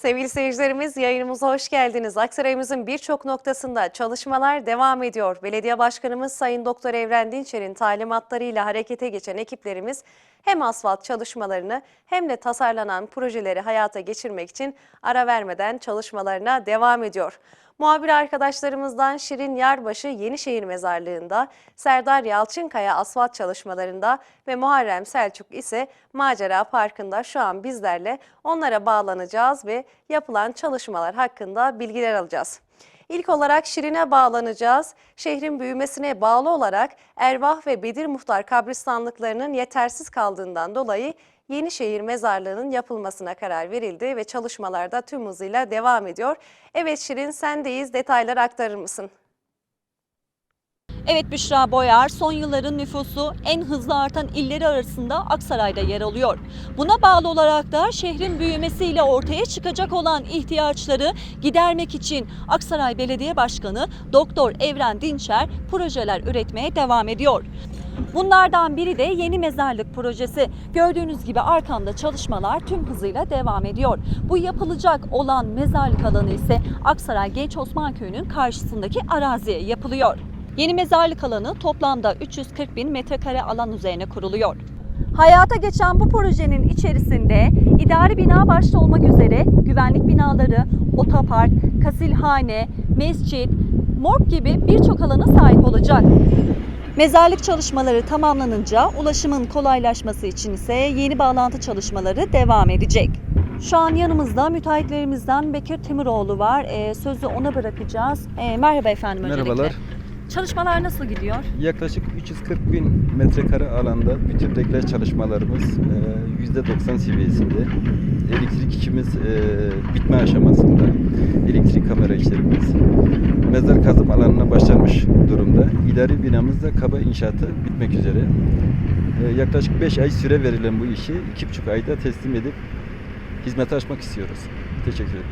Sevgili seyircilerimiz yayınımıza hoş geldiniz. Aksaray'ımızın birçok noktasında çalışmalar devam ediyor. Belediye Başkanımız Sayın Doktor Evren Dinçer'in talimatlarıyla harekete geçen ekiplerimiz hem asfalt çalışmalarını hem de tasarlanan projeleri hayata geçirmek için ara vermeden çalışmalarına devam ediyor. Muhabir arkadaşlarımızdan Şirin Yarbaşı Yenişehir Mezarlığı'nda, Serdar Yalçınkaya asfalt çalışmalarında ve Muharrem Selçuk ise Macera Parkı'nda şu an bizlerle onlara bağlanacağız ve yapılan çalışmalar hakkında bilgiler alacağız. İlk olarak Şirin'e bağlanacağız. Şehrin büyümesine bağlı olarak Ervah ve Bedir Muhtar kabristanlıklarının yetersiz kaldığından dolayı Yenişehir Mezarlığı'nın yapılmasına karar verildi ve çalışmalar da tüm hızıyla devam ediyor. Evet Şirin sendeyiz. Detayları aktarır mısın? Evet Büşra Boyar son yılların nüfusu en hızlı artan illeri arasında Aksaray'da yer alıyor. Buna bağlı olarak da şehrin büyümesiyle ortaya çıkacak olan ihtiyaçları gidermek için Aksaray Belediye Başkanı Doktor Evren Dinçer projeler üretmeye devam ediyor. Bunlardan biri de yeni mezarlık projesi. Gördüğünüz gibi arkamda çalışmalar tüm hızıyla devam ediyor. Bu yapılacak olan mezarlık alanı ise Aksaray Genç Osman Köyü'nün karşısındaki araziye yapılıyor. Yeni mezarlık alanı toplamda 340 bin metrekare alan üzerine kuruluyor. Hayata geçen bu projenin içerisinde idari bina başta olmak üzere güvenlik binaları, otopark, kasilhane, mescit, morg gibi birçok alana sahip olacak. Mezarlık çalışmaları tamamlanınca ulaşımın kolaylaşması için ise yeni bağlantı çalışmaları devam edecek. Şu an yanımızda müteahhitlerimizden Bekir Temiroğlu var. Ee, sözü ona bırakacağız. Ee, merhaba efendim öncelikle. Merhabalar. Çalışmalar nasıl gidiyor? Yaklaşık 340 bin metrekare alanda deklaj çalışmalarımız e, %90 seviyesinde. Elektrik işimiz e, bitme aşamasında. Elektrik kamera işlerimiz alanına başlanmış durumda. İdari binamız da kaba inşaatı bitmek üzere. E, Yaklaşık 5 ay süre verilen bu işi 2,5 ayda teslim edip hizmete açmak istiyoruz. Teşekkür ederim.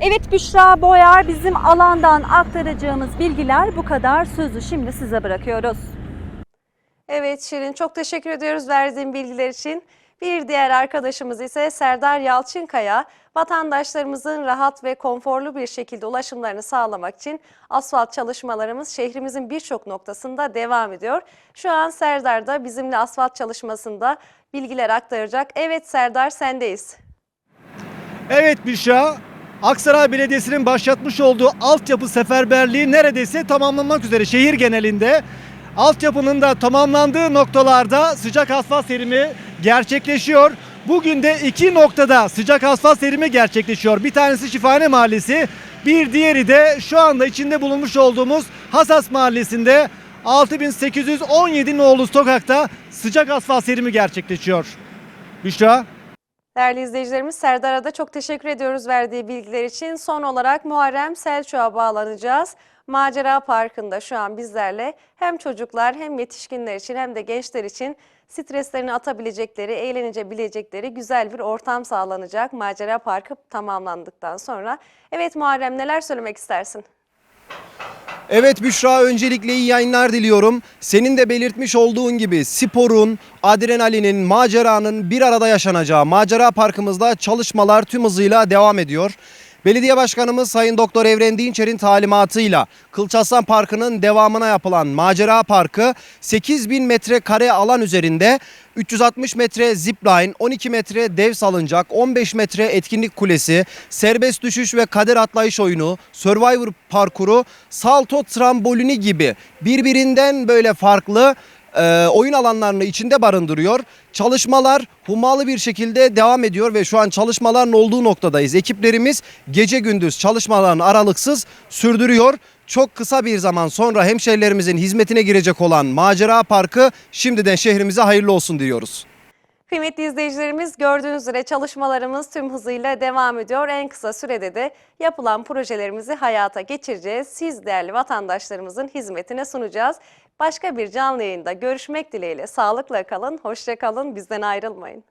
Evet Büşra Boyar bizim alandan aktaracağımız bilgiler bu kadar. Sözü şimdi size bırakıyoruz. Evet Şirin çok teşekkür ediyoruz verdiğin bilgiler için. Bir diğer arkadaşımız ise Serdar Yalçınkaya. Vatandaşlarımızın rahat ve konforlu bir şekilde ulaşımlarını sağlamak için asfalt çalışmalarımız şehrimizin birçok noktasında devam ediyor. Şu an Serdar da bizimle asfalt çalışmasında bilgiler aktaracak. Evet Serdar sendeyiz. Evet Büşra, Aksaray Belediyesi'nin başlatmış olduğu altyapı seferberliği neredeyse tamamlanmak üzere şehir genelinde. Altyapının da tamamlandığı noktalarda sıcak asfalt serimi gerçekleşiyor. Bugün de iki noktada sıcak asfalt serimi gerçekleşiyor. Bir tanesi Şifane Mahallesi, bir diğeri de şu anda içinde bulunmuş olduğumuz Hasas Mahallesi'nde 6817 nolu sokakta sıcak asfalt serimi gerçekleşiyor. Büşra. Değerli izleyicilerimiz Serdar'a da çok teşekkür ediyoruz verdiği bilgiler için. Son olarak Muharrem Selçuk'a bağlanacağız. Macera Parkı'nda şu an bizlerle hem çocuklar hem yetişkinler için hem de gençler için streslerini atabilecekleri, eğlenebilecekleri güzel bir ortam sağlanacak. Macera Parkı tamamlandıktan sonra. Evet Muharrem neler söylemek istersin? Evet Büşra öncelikle iyi yayınlar diliyorum. Senin de belirtmiş olduğun gibi sporun, adrenalinin, maceranın bir arada yaşanacağı Macera Parkımızda çalışmalar tüm hızıyla devam ediyor. Belediye Başkanımız Sayın Doktor Evren Dinçer'in talimatıyla Kılçaslan Parkı'nın devamına yapılan Macera Parkı 8000 metrekare alan üzerinde 360 metre zipline, 12 metre dev salıncak, 15 metre etkinlik kulesi, serbest düşüş ve kader atlayış oyunu, survivor parkuru, salto trambolini gibi birbirinden böyle farklı e, oyun alanlarını içinde barındırıyor. Çalışmalar hummalı bir şekilde devam ediyor ve şu an çalışmaların olduğu noktadayız. Ekiplerimiz gece gündüz çalışmalarını aralıksız sürdürüyor. Çok kısa bir zaman sonra hemşehrilerimizin hizmetine girecek olan Macera Parkı şimdiden şehrimize hayırlı olsun diyoruz. Kıymetli izleyicilerimiz gördüğünüz üzere çalışmalarımız tüm hızıyla devam ediyor. En kısa sürede de yapılan projelerimizi hayata geçireceğiz. Siz değerli vatandaşlarımızın hizmetine sunacağız. Başka bir canlı yayında görüşmek dileğiyle sağlıkla kalın, hoşça kalın, bizden ayrılmayın.